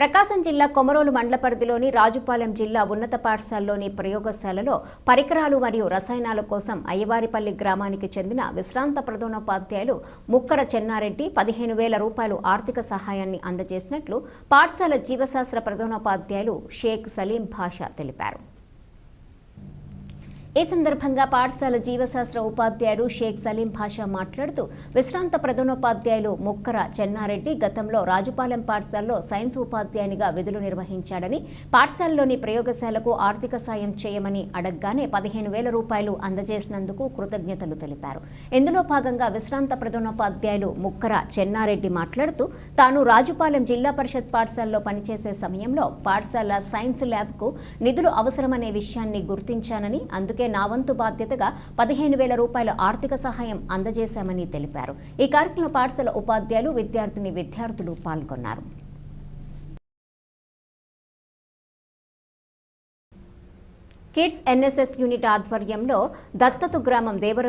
ప్రకాశం జిల్లా కొమరోలు మండల పరిధిలోని రాజుపాలెం జిల్లా ఉన్నత పాఠశాలలోని ప్రయోగశాలలో పరికరాలు మరియు రసాయనాల కోసం అయ్యవారిపల్లి గ్రామానికి చెందిన విశ్రాంత ప్రధానోపాధ్యాయులు ముక్కర చెన్నారెడ్డి పదిహేను వేల రూపాయలు ఆర్థిక సహాయాన్ని అందజేసినట్లు పాఠశాల జీవశాస్త్ర ప్రధానోపాధ్యాయులు షేక్ సలీం భాషా తెలిపారు. ఈ సందర్భంగా పాఠశాల జీవశాస్త్ర ఉపాధ్యాయుడు షేక్ సలీం భాషా మాట్లాడుతూ విశ్రాంత ప్రధానోపాధ్యాయులు ముక్కర చెన్నారెడ్డి గతంలో రాజుపాలెం పాఠశాలలో సైన్స్ ఉపాధ్యాయునిగా విధులు నిర్వహించాడని పాఠశాలలోని ప్రయోగశాలకు ఆర్థిక సాయం చేయమని అడగగానే పదిహేను వేల రూపాయలు అందజేసినందుకు కృతజ్ఞతలు తెలిపారు. ఇందులో భాగంగా విశ్రాంత ప్రధానోపాధ్యాయులు ముక్కర చెన్నారెడ్డి మాట్లాడుతూ తాను రాజుపాలెం జిల్లా పరిషత్ పాఠశాలలో పనిచేసే సమయంలో పాఠశాల సైన్స్ ల్యాబ్కు నిధులు అవసరమనే విషయాన్ని గుర్తించానని అందుకే నా వంతు బాధ్యతగా పదిహేను వేల రూపాయల ఆర్థిక సహాయం అందజేశామని తెలిపారు. ఈ కార్యక్రమ పాఠశాల ఉపాధ్యాయులు విద్యార్థిని విద్యార్థులు పాల్గొన్నారు. కిడ్స్ ఎన్ఎస్ఎస్ యూనిట్ ఆధ్వర్యంలో దత్తతు గ్రామం దేవరాజు